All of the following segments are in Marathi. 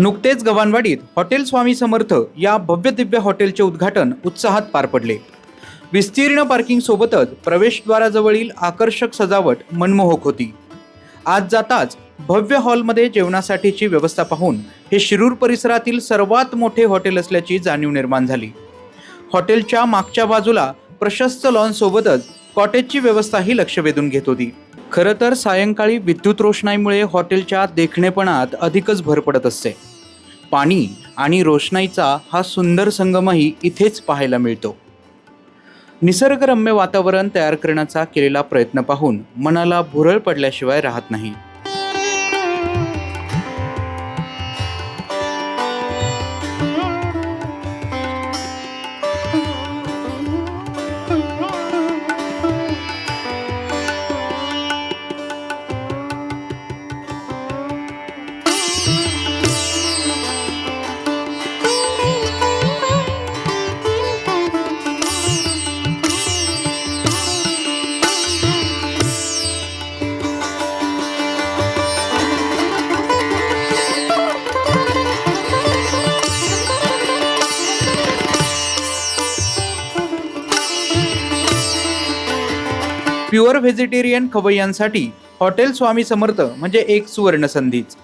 नुकतेच गव्हाणवाडीत हॉटेल स्वामी समर्थ या भव्य दिव्य हॉटेलचे उद्घाटन उत्साहात पार पडले. विस्तीर्ण पार्किंग सोबतच प्रवेशद्वाराजवळील आकर्षक सजावट मनमोहक होती. आज जाताच भव्य हॉलमध्ये जेवणासाठीची व्यवस्था पाहून हे शिरूर परिसरातील सर्वात मोठे हॉटेल असल्याची जाणीव निर्माण झाली. हॉटेलच्या मागच्या बाजूला प्रशस्त लॉन सोबतच कॉटेजची व्यवस्थाही लक्ष वेधून घेत होती. खरं तर सायंकाळी विद्युत रोषणाईमुळे हॉटेलच्या देखणेपणात अधिकच भर पडत असते. पाणी आणि रोषणाईचा हा सुंदर संगमही इथेच पाहायला मिळतो. निसर्गरम्य वातावरण तयार करण्याचा केलेला प्रयत्न पाहून मनाला भुरळ पडल्याशिवाय राहत नाही. प्युअर व्हेजिटेरियन खवय्यांसाठी हॉटेल स्वामी समर्थ म्हणजे एक सुवर्ण संधीच.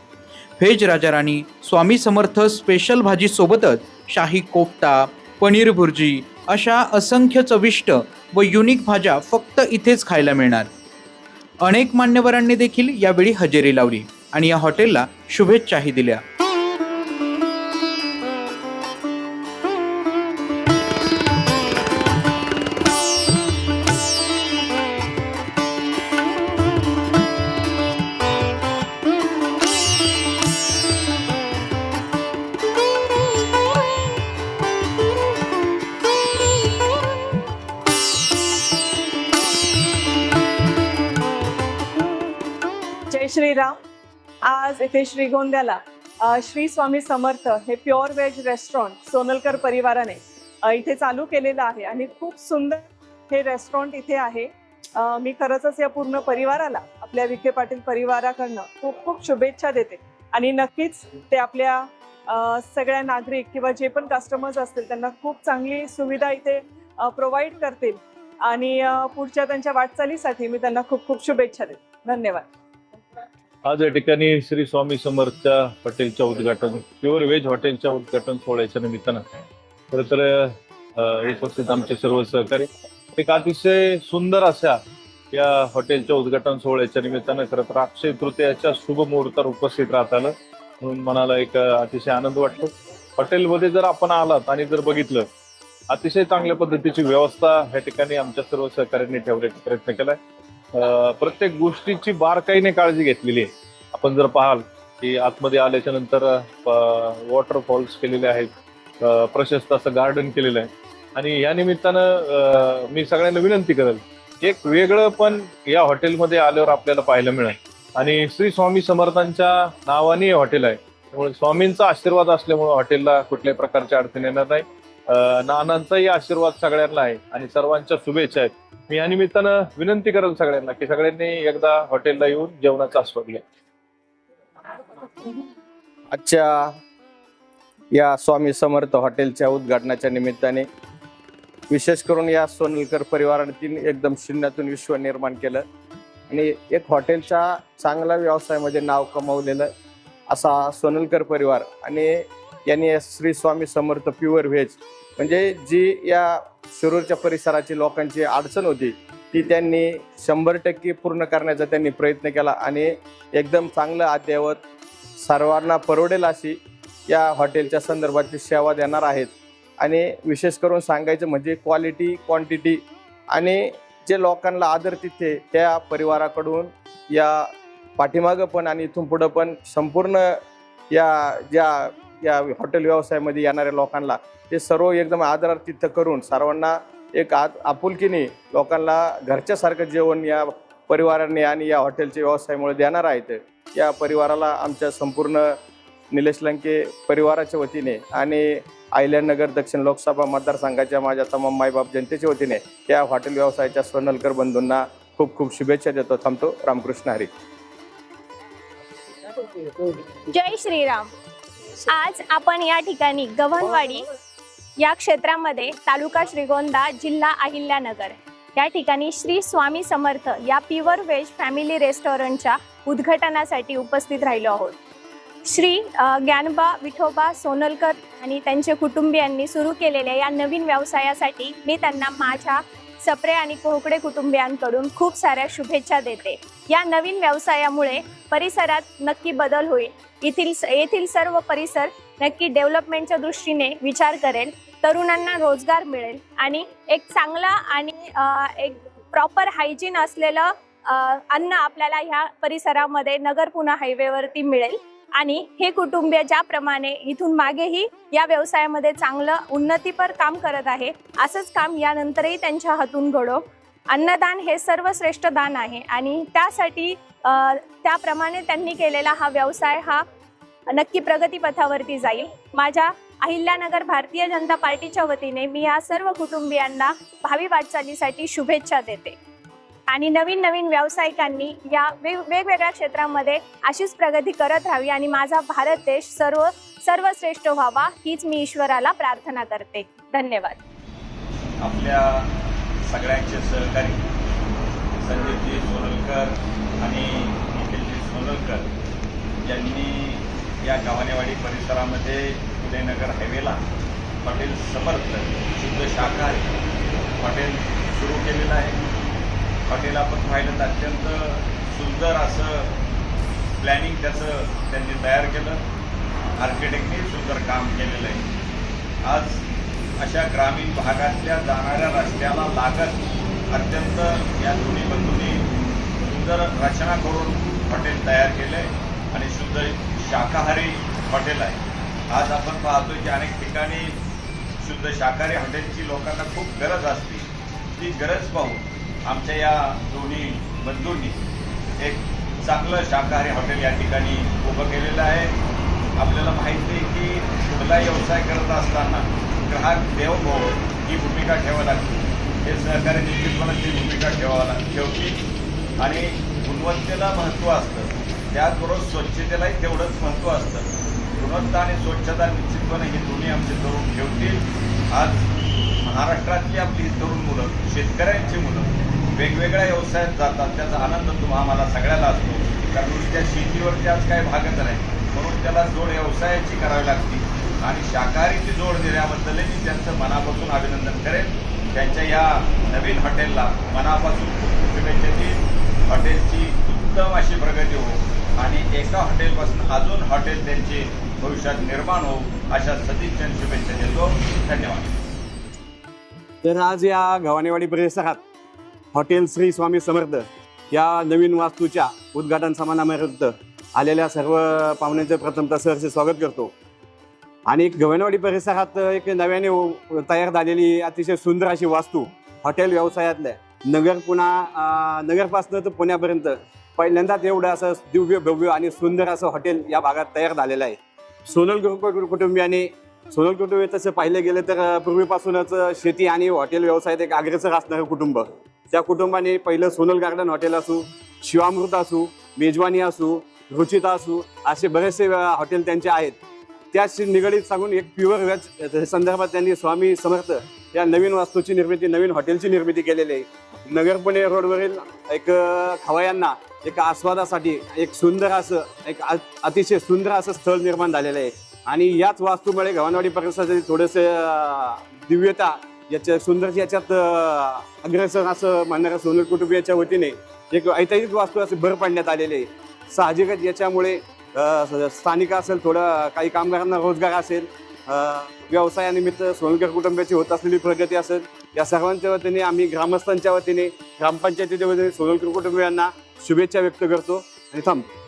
व्हेज राजाराणी स्वामी समर्थ स्पेशल भाजीसोबतच शाही कोफ्ता पनीर भुर्जी अशा असंख्य चविष्ट व युनिक भाज्या फक्त इथेच खायला मिळणार. अनेक मान्यवरांनी देखील यावेळी हजेरी लावली आणि या हॉटेलला शुभेच्छाही दिल्या. जय श्रीराम आज इथे श्रीगोंद्याला गोंद्याला श्री स्वामी समर्थ हे प्युअर व्हेज रेस्टॉरंट सोनलकर परिवाराने इथे चालू केलेलं आहे आणि खूप सुंदर हे रेस्टॉरंट इथे आहे. मी खरंच या पूर्ण परिवाराला आपल्या विखे पाटील परिवाराकडनं खूप खूप शुभेच्छा देते. आणि नक्कीच ते आपल्या सगळ्या नागरिक किंवा जे पण कस्टमर्स असतील त्यांना खूप चांगली सुविधा इथे प्रोव्हाइड करतील. आणि पुढच्या त्यांच्या वाटचालीसाठी मी त्यांना खूप खूप शुभेच्छा देते. धन्यवाद. आज या ठिकाणी श्री स्वामी समर्थच्या हॉटेलच्या उद्घाटन प्युअर व्हेज हॉटेलच्या उद्घाटन सोहळ्याच्या निमित्तानं. खरं तर उपस्थित आमचे सर्व सहकारी. एक अतिशय सुंदर अशा या हॉटेलच्या उद्घाटन सोहळ्याच्या निमित्तानं खरं तर अक्षय तृतीयाच्या शुभ मुहूर्तावर उपस्थित राहत आलं. म्हणून मनाला एक अतिशय आनंद वाटतो. हॉटेलमध्ये जर आपण आलात आणि जर बघितलं अतिशय चांगल्या पद्धतीची व्यवस्था या ठिकाणी आमच्या सर्व सहकाऱ्यांनी ठेवण्याचा प्रयत्न केलाय. प्रत्येक गोष्टीची बारकाईने काळजी घेतलेली आहे. आपण जर पाहाल की आतमध्ये आल्याच्यानंतर वॉटरफॉल्स केलेले आहेत. प्रशस्त असं गार्डन केलेलं आहे. आणि या निमित्तानं मी सगळ्यांना विनंती करेल एक वेगळं पण या हॉटेलमध्ये आल्यावर आपल्याला पाहायला मिळेल. आणि श्री स्वामी समर्थांच्या नावाने हे हॉटेल आहे. त्यामुळे स्वामींचा आशीर्वाद असल्यामुळे हॉटेलला कुठल्याही प्रकारच्या अडचण येणार नाही. नानांचाही आशीर्वाद सगळ्यांना आहे आणि सर्वांच्या शुभेच्छा आहेत. मी या निमित्तानं विनंती करेल सगळ्यांना की सगळ्यांनी एकदा हॉटेलला येऊन जेवणाचा आस्वाद घ्या. आजच्या या स्वामी समर्थ हॉटेलच्या उद्घाटनाच्या निमित्ताने विशेष करून या सोनलकर परिवारातील एकदम शून्यातून विश्व निर्माण केलं आणि एक हॉटेलच्या चांगल्या व्यवसायामध्ये नाव कमावलेलं असा सोनलकर परिवार आणि यांनी श्री स्वामी समर्थ प्युअर व्हेज म्हणजे जी या शिरूरच्या परिसराची लोकांची अडचण होती ती त्यांनी शंभर टक्के पूर्ण करण्याचा त्यांनी प्रयत्न केला आणि एकदम चांगलं अद्ययावत सर्वांना परवडेल अशी या हॉटेलच्या संदर्भातली सेवा देणार आहेत. आणि विशेष करून सांगायचं म्हणजे क्वालिटी क्वांटिटी आणि जे लोकांना आदर तिथे त्या परिवाराकडून या पाठीमागं पण आणि इथून पुढं पण संपूर्ण या ज्या या हॉटेल व्यवसायामध्ये येणाऱ्या लोकांना ते सर्व एकदम आदरातिथ्य करून सर्वांना एक आत आपुलकीने लोकांना घरच्यासारखं जेवण या परिवाराने आणि या हॉटेलच्या व्यवसायामुळे देणार आहेत. या परिवाराला आमच्या संपूर्ण निलेश लंके परिवाराच्या वतीने आणि आयल्यानगर दक्षिण लोकसभा मतदारसंघाच्या माझ्या तमाम मायबाप जनतेच्या वतीने या हॉटेल व्यवसायाच्या सोनलकर बंधूंना खूप खूप शुभेच्छा देतो. थांबतो. रामकृष्ण हरी. जय श्रीराम. आज आपण या ठिकाणी गव्हाणवाडी या क्षेत्रामध्ये तालुका श्रीगोंदा जिल्हा अहिल्यानगर या ठिकाणी श्री स्वामी समर्थ या प्युअर व्हेज फॅमिली रेस्टॉरंटच्या उद्घाटनासाठी उपस्थित राहिलो आहोत. श्री ज्ञानबा विठोबा सोनलकर आणि त्यांचे कुटुंबियांनी सुरू केलेल्या या नवीन व्यवसायासाठी मी त्यांना माझ्या सप्रे आणि कोहकडे कुटुंबियांकडून खूप साऱ्या शुभेच्छा देते. या नवीन व्यवसायामुळे परिसरात नक्की बदल होईल. येथील येथील सर्व परिसर नक्की डेव्हलपमेंटच्या दृष्टीने विचार करेल तरुणांना रोजगार मिळेल आणि एक चांगला आणि एक प्रॉपर हायजीन असलेलं अन्न आपल्याला ह्या परिसरामध्ये नगर पुणा हायवेवरती मिळेल. आणि हे कुटुंबीय ज्याप्रमाणे इथून मागेही या व्यवसायामध्ये चांगलं उन्नतीपर काम करत आहे असंच काम यानंतरही त्यांच्या हातून घडो. अन्नदान हे सर्वश्रेष्ठ दान आहे आणि त्यासाठी त्याप्रमाणे त्यांनी केलेला हा व्यवसाय हा नक्की प्रगतीपथावरती जाईल. माझ्या अहिल्यानगर भारतीय जनता पार्टीच्या वतीने मी या सर्व कुटुंबियांना भावी वाटचालीसाठी शुभेच्छा देते. आणि नवीन नवीन व्यावसायिकांनी या वेग वेगवेगळ्या क्षेत्रामध्ये अशीच प्रगती करत राहावी आणि माझा भारत देश सर्व सर्वश्रेष्ठ व्हावा हीच मी ईश्वराला प्रार्थना करते. धन्यवाद. आपल्या सगळ्यांचे सहकारी संदीपजी सोनलकर आणि निखिलजी सोनलकर यांनी या गावानेवाडी परिसरामध्ये उदयनगर हायवेला हॉटेल समर्थ शुद्ध शाकाहारी हॉटेल सुरू केलेलं आहे. हॉटेल आपण पाहिलं तर अत्यंत सुंदर असं प्लॅनिंग त्याचं त्यांनी तयार केलं. आर्किटेक्टने सुंदर काम केलेलं आहे. आज अशा ग्रामीण भागातल्या जाणाऱ्या रस्त्याला लागत अत्यंत या दोन्ही बंधूंनी सुंदर रचना करून हॉटेल तयार केलं आहे आणि शुद्ध शाकाहारी हॉटेल आहे. आज आपण पाहतो की अनेक ठिकाणी शुद्ध शाकाहारी हॉटेलची लोकांना खूप गरज असते. ती गरज पाहून आमच्या या दोन्ही बंधूंनी एक चांगलं शाकाहारी हॉटेल या ठिकाणी उभं केलेलं आहे. आपल्याला माहिती आहे की कुठला व्यवसाय करत असताना ग्राहक देवभाव ही भूमिका ठेवावी लागते. हे सहकारी निश्चितपणे ती भूमिका ठेवावा लाग ठेवतील. आणि गुणवत्तेला महत्त्व असतं. त्याचबरोबर स्वच्छतेलाही तेवढंच महत्त्व असतं. गुणवत्ता आणि स्वच्छता निश्चितपणे ही दोन्ही आमचे तरुण ठेवतील. आज महाराष्ट्रातली आपली तरुण मुलं शेतकऱ्यांची मुलं वेगवेगळ्या व्यवसायात जातात त्याचा आनंद तुम्हा आम्हाला सगळ्याला असतो. कारण नुसत्या शेतीवरती आज काही भागत नाही. म्हणून त्याला जोड व्यवसायाची करावी लागते. आणि शाकाहारीची जोड देण्याबद्दलही मी त्यांचं मनापासून अभिनंदन करेन. त्यांच्या या नवीन हॉटेलला मनापासून शुभेच्छा देईन. हॉटेलची उत्तम अशी प्रगती हो आणि एका हॉटेलपासून अजून हॉटेल त्यांचे भविष्यात निर्माण हो अशा सदिच्छा शुभेच्छा देतो. धन्यवाद. तर आज या गव्हाणेवाडी परिसरात हॉटेल श्री स्वामी समर्थ या नवीन वास्तूच्या उद्घाटन समारंभापर्यंत आलेल्या सर्व पाहुण्यांचं प्रथमतः सहर्ष स्वागत करतो. आणि गव्हाणवाडी परिसरात एक नव्याने तयार झालेली अतिशय सुंदर अशी वास्तू हॉटेल व्यवसायातल्या नगर पुन्हा नगरपासनं तर पुण्यापर्यंत पहिल्यांदाच एवढं असं दिव्य भव्य आणि सुंदर असं हॉटेल या भागात तयार झालेलं आहे. सोनल कुटुंब कुटुंबियाने सोनल कुटुंब तसं पाहिलं गेलं तर पूर्वीपासूनच शेती आणि हॉटेल व्यवसायात एक अग्रेसर असणारं कुटुंब. त्या कुटुंबाने पहिलं सोनल गार्डन हॉटेल असू शिवामृत असू मेजवानी असू रुचिता असू असे बरेचसे हॉटेल त्यांचे आहेत. त्याशी निगडीत सांगून एक प्युअर व्हेज संदर्भात त्यांनी स्वामी समर्थ या नवीन वास्तूची निर्मिती नवीन हॉटेलची निर्मिती केलेली आहे. नगर पुणे रोडवरील एक अं, एक आस्वादासाठी एक सुंदर असं एक अतिशय सुंदर असं स्थळ निर्माण झालेलं आहे. आणि याच वास्तूमुळे गव्हाणवाडी परिसराचे थोडेसे दिव्यता याच्या सुंदर याच्यात अग्रसर असं म्हणणाऱ्या सोनल कुटुंबियाच्या वतीने एक ऐतिहासिक वास्तू असे भर पाडण्यात आलेले आहे. साहजिकच याच्यामुळे स्थानिक असेल थोडं काही कामगारांना रोजगार असेल व्यवसायानिमित्त सोनकर कुटुंबाची होत असलेली प्रगती असेल या सर्वांच्या वतीने आम्ही ग्रामस्थांच्या वतीने ग्रामपंचायतीच्या वतीने सोनकर कुटुंबियांना शुभेच्छा व्यक्त करतो. आणि थांबतो